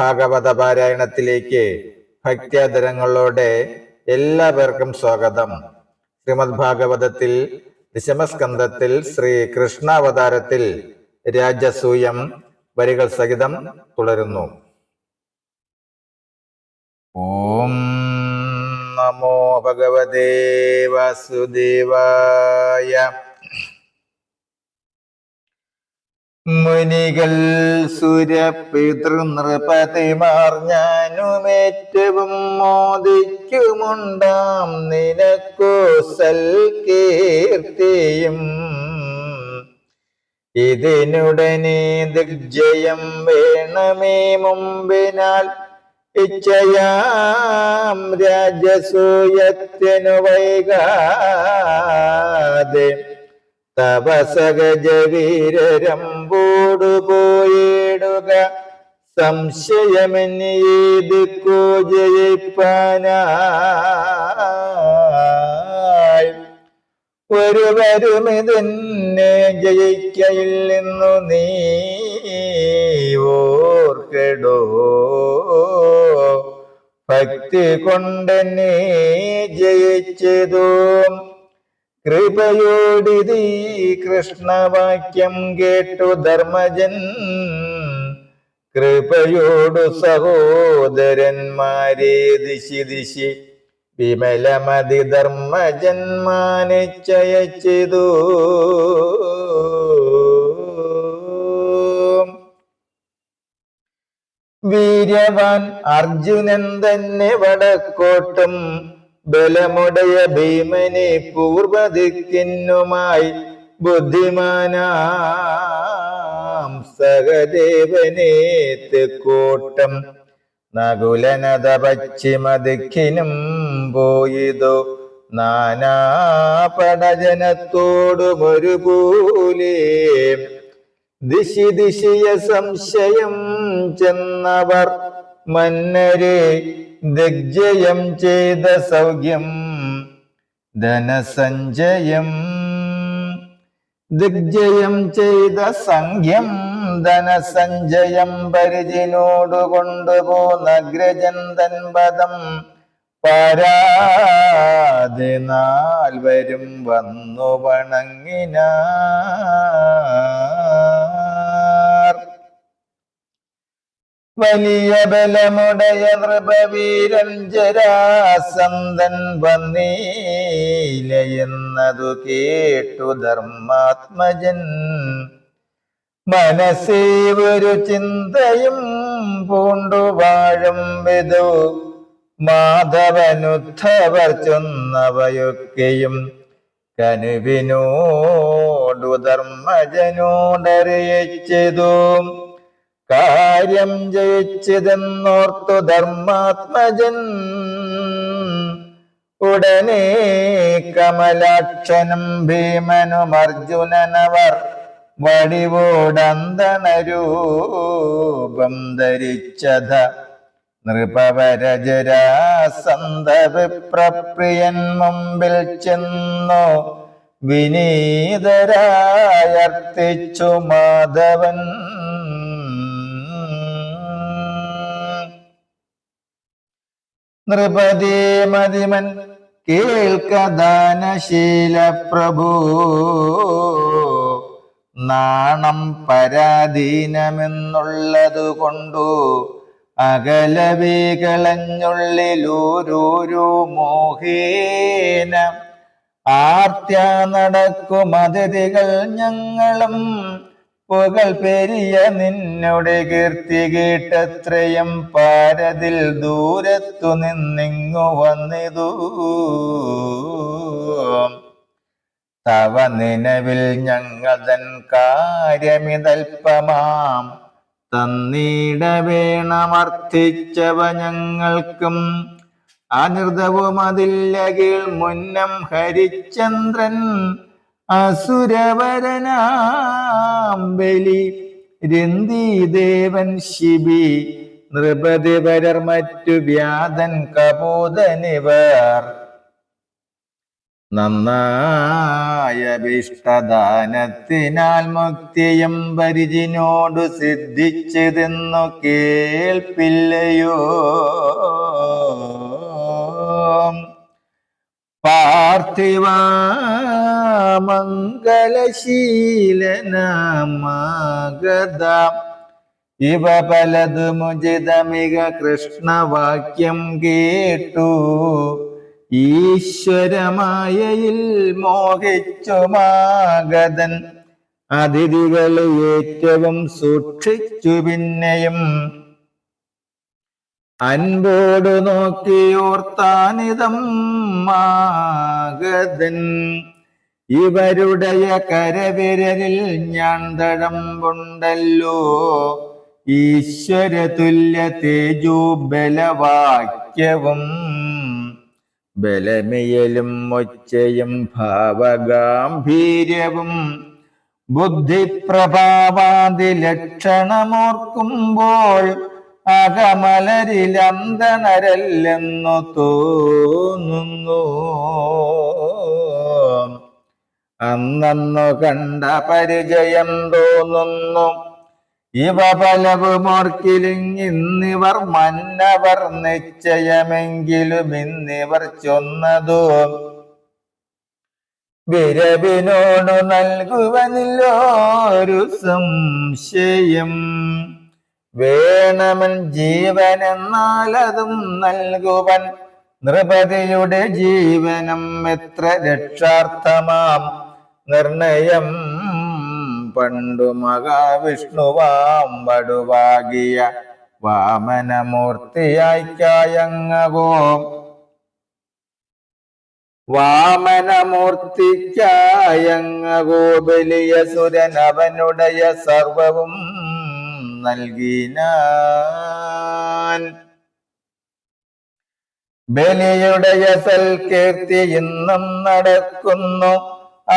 ഭാഗവത പാരായണത്തിലേക്ക് ഭക്ത്യാദരങ്ങളോടെ എല്ലാവർക്കും സ്വാഗതം. ശ്രീമദ് ഭാഗവതത്തിൽ ദശമസ്കന്ധത്തിൽ ശ്രീ കൃഷ്ണാവതാരത്തിൽ രാജസൂയം വരികൾ സഹിതം തുടരുന്നു. ഓം നമോ ഭഗവതേ വാസുദേവായ മുനികൾ സുരപിതൃനൃപതിമാർ ഞാനുമേറ്റവും മോദിക്കുമുണ്ടാം നിനക്കോ സൽകീർത്തിയും ഇതിനുടനെ ദിഗ്ജയം വേണമേ മുമ്പിനാൽ. ഇച്ഛയാം രാജസൂയത്തിനു വൈകാതെ തപസഗജവീരരമ്പോടു പോയിടുക. സംശയമെന്നീതിക്കോ ജയിപ്പാനായി ഒരുവരും ഇതിനെ ജയിക്കയില്ലെന്നു നീ ഓർക്കെടോ. ഭക്തി കൊണ്ടെന്നെ ജയിച്ചതും കൃപയോടിതീ കൃഷ്ണവാക്യം കേട്ടു ധർമ്മജൻ. കൃപയോടു സഹോദരന്മാരെ ദിശി ദിശി വിമലമതി ധർമ്മജന്മാനിച്ചയച്ചിതു വീര്യവാൻ അർജുനൻ തന്നെ വടക്കോട്ടും ബലമുടയ ഭീമനെ പൂർവദിക്കിന്നുമായി ബുദ്ധിമാനാം സഹദേവനെ തെക്കോട്ടം നകുലനത പശ്ചിമദിക്കിനും പോയിതു. നാനാപടജനത്തോടും ഒരുപോലെ ദിശി ദിശിയ സംശയം ചെന്നവർ മന്നരെ ദിഗ്ജയം ചെയ്ത സൗഖ്യം ധനസഞ്ചയം. ദിഗ്ജയം ചെയ്ത സംഖ്യം ധനസഞ്ചയം പരിചിനോടു കൊണ്ടുപോന്ന പദം പാരാതെ നാൽവരും വന്നു വണങ്ങിനാർ വലിയ ബലമുടയ നൃപവീരൻ ജരാസന്തൻ വന്നീലയെന്നതു കേട്ടു ധർമാത്മജൻ. മനസ്സേ ഒരു ചിന്തയും പൂണ്ടു വാഴും വിധു മാധവനുദ്ധവർ ചൊന്നവയൊക്കെയും കനുവിനോടു ധർമ്മജനോടറിയിച്ചതും കാര്യം ജയിച്ചതെന്നോർത്തു ധർമാത്മജൻ. ഉടനെ കമലാക്ഷനും ഭീമനും അർജുനനവർ വടിവോടന്തണരൂപം ധരിച്ചത. നൃപവരജരാസന്ത വിപ്രപ്രിയൻ മുമ്പിൽ ചെന്നു വിനീതരായർത്തിച്ചു മാധവൻ. നൃപതി മതിമൻ കേൾക്കദാനശീല പ്രഭു. നാണം പരാധീനമെന്നുള്ളതു കൊണ്ടു അകലവേ മോഹേന. ആർത്യ നടക്കും അതിഥികൾ ഞങ്ങളും പുകൾ പെരിയ നിന്നോട് കീർത്തി കേട്ടത്രയും പാരതിൽ ദൂരത്തു നിന്നിങ്ങു വന്നിതു. തവ നിലവിൽ ഞങ്ങൾ തൻ കാര്യമിതൽപ്പമാം. തന്നീട വേണമർത്ഥിച്ചവ ഞങ്ങൾക്കും അനൃതവും അതില്ലകീൾ മുന്നം ഹരിചന്ദ്രൻ അസുരവരനാം ബലി രന്തിദേവൻ ശിബി നൃപതിവരർ മറ്റു വ്യാധൻ കപോതനിവർ. നന്നായ വിഷ്ടദാനത്തിനാൽ മുക്തിയും പരിചിനോടു സിദ്ധിച്ചതെന്നു കേൾപ്പില്ലയോ. പാർത്ഥിവ മംഗളശീലനമാഗത ഇവ പലതുമുചിതമിക കൃഷ്ണവാക്യം കേട്ടു. ഈശ്വരമായയിൽ മോഹിച്ചുമാഗതൻ. അതിഥികളെ ഏറ്റവും സൂക്ഷിച്ചു പിന്നെയും അൻപോട് നോക്കിയോർത്താനിതം മാഗതൻ ഇവരുടെ കരവിരലിൽ ഞാൻ തഴമ്പുണ്ടല്ലോ ഈശ്വര തുല്യ തേജോബലവാക്യവും ബലമിയലും ഒച്ചയും ഭാവഗാംഭീര്യവും ബുദ്ധിപ്രഭാവാദി ലക്ഷണമോർക്കുമ്പോൾ അകമലരിലന്തണരല്ലെന്നു തോന്നുന്നു. അന്നു കണ്ട പരിചയം തോന്നുന്നു. ഇവ പലവുമോർക്കിലിങ്ങിന്നിവർ മന്നവർ നിശ്ചയമെങ്കിലും ഇന്നിവർ ചൊന്നതു. വിരവിനോടു നൽകുവനില്ലോരു സംശയം. വേണമൻ ജീവനെന്നാലതും നൽകുവൻ. നൃപതിയുടെ ജീവനം എത്ര രക്ഷാർത്ഥമാം. നിർണയം പണ്ടു മഹാവിഷ്ണുവാം വടുവാകിയ വാമനമൂർത്തിയായിക്കായങ്ങകോ വാമനമൂർത്തിക്കായങ്ങകോ ബലിയ സുരൻ അവനുടയ സർവവും നൽകിനാൻ. ബലിയുടെ യസൽ കീർത്തി ഇന്നും നടക്കുന്നു.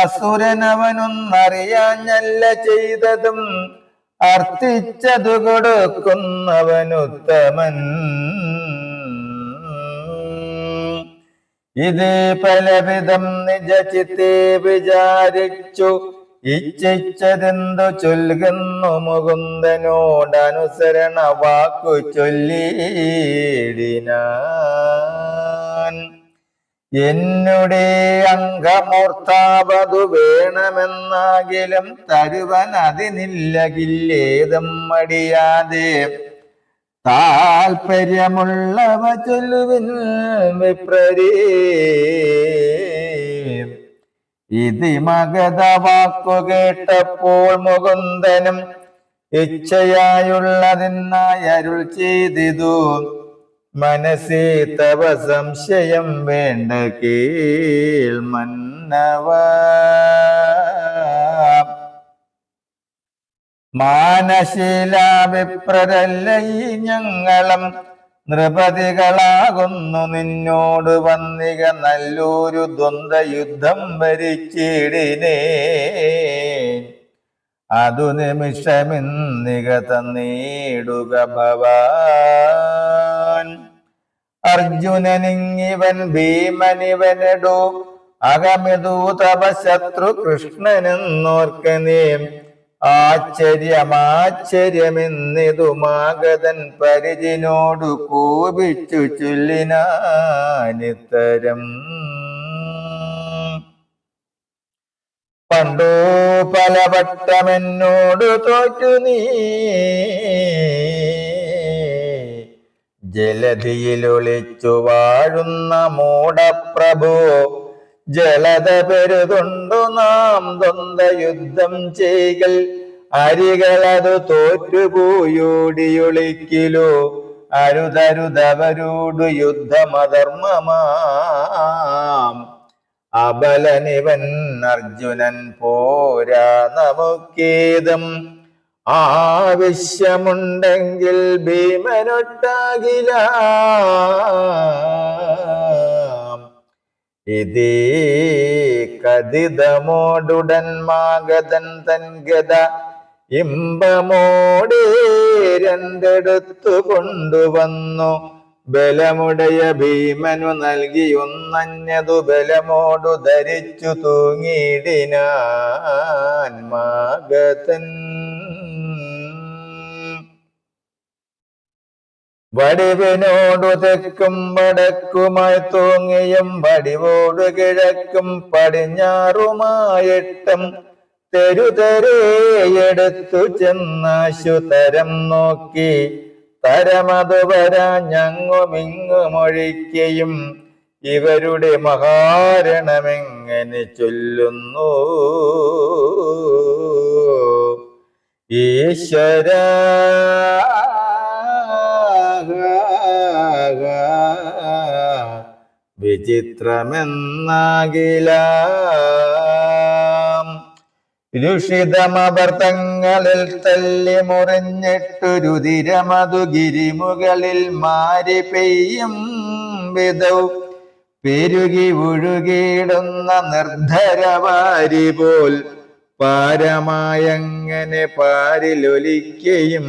അസുരനവനൊന്നറിയാഞ്ഞല്ല ചെയ്തതും അർത്ഥിച്ചതു കൊടുക്കുന്നവനുത്തമൻ ഇത് പലവിധം നിജചിത്തെ വിചാരിച്ചു. ഇച്ഛിച്ചതെന്തു ചൊല്ലുന്നു മുകുന്ദനോടനുസരണ വാക്കു ചൊല്ലിയിടിനാൻ എന്നുടെ അംഗമൂർത്താവതു വേണമെന്നാകിലും തരുവൻ അതിനില്ലകില്ലേതും മടിയാതെ താൽപര്യമുള്ളവ ചൊല്ലുവിൻ വിപ്രരേ. ഇതി മഗധ വാക്കു കേട്ടപ്പോൾ മുകുന്ദനും ഇച്ഛയായുള്ളതിനായി അരുൾ ചെയ്തിതു. മനസ്സേ തവ സംശയം വേണ്ട കേൾ മന്നവ. മാനശീലാഭിപ്രരല്ല ഈ ഞങ്ങളും നൃപതികളാകുന്നു നിന്നോട് വന്നിക നല്ലൊരു ദ്വന്ദ് യുദ്ധം ഭരിച്ചിടിനേ അതു നിമിഷമിന്നിക തന്നീടുക ഭവാൻ. അർജുനനിങ്ങിവൻ ഭീമനിവനടു അകമിതു തപ ശത്രു കൃഷ്ണനെന്നോർക്ക നീ ആശ്ചര്യമാശ്ചര്യമെന്നിതു മാഗതൻ പരിചിനോടു കോപിച്ചു ചൊല്ലിനാനിത്തരം. പണ്ടോ പലവട്ടമെന്നോട് തോറ്റു നീ. ജലധിയിലൊളിച്ചു വാഴുന്ന മൂടപ്രഭു ജലത പെരുതുണ്ടു നാം ദ്വന്ദ യുദ്ധം ചെയ്കൾ അരികളതു തോറ്റുപോയോടിയൊളിക്കിലോ. അരുതരുതവരോടു യുദ്ധമധർമ്മമാം. അബലനിവൻ അർജുനൻ പോരാ നമുക്കേതും. ആവശ്യമുണ്ടെങ്കിൽ ഭീമനൊട്ടാകില. ഇതേ കഥിതമോടുടൻ മാഗതൻ തൻ ഗത ഇമ്പമോടെ രണ്ടെടുത്തു കൊണ്ടുവന്നു ബലമുടയ ഭീമനു നൽകിയൊന്നഞ്ഞതു ബലമോടു ധരിച്ചു തൂങ്ങിയിടിനാൻ മാഗതൻ. വടിവിനോടു തെക്കും വടക്കുമായി തൂങ്ങിയും വടിവോടു കിഴക്കും പടിഞ്ഞാറുമായിട്ടും തെരുതെരേയെടുത്തു ചെന്നാശു തരം നോക്കി തരമതു വരാ ഞങ്ങുമിങ്ങുമൊഴിക്കയും ഇവരുടെ മഹാരണമെങ്ങനെ ചൊല്ലുന്നു? ഈശ്വര വിചിത്രമെന്നാകിലാം. രുഷിതമവർത്തങ്ങളിൽ തല്ലി മുറിഞ്ഞിട്ടു രുതിരമതു ഗിരിമുകളിൽ മാരി പെയ്യും വിധൗ. പെരുകി ഒഴുകിയിടുന്ന നിർദ്ധരവാരി പോൽ പാരമായങ്ങനെ പാരിലൊലിക്കയും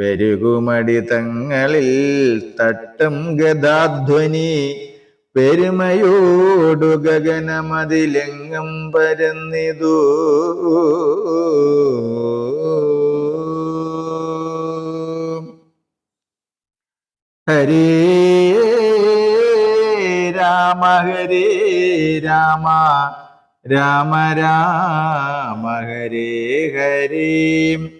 പെരുകുമടി തങ്ങളിൽ തട്ടും ഗതാധ്വനി പെരുമയോടു ഗഗനമതിലെങ്ങും പരന്നിതു. ഹരേ രാമ ഹരേ രാമ. രാമ രാമ ഹരേ ഹരേ.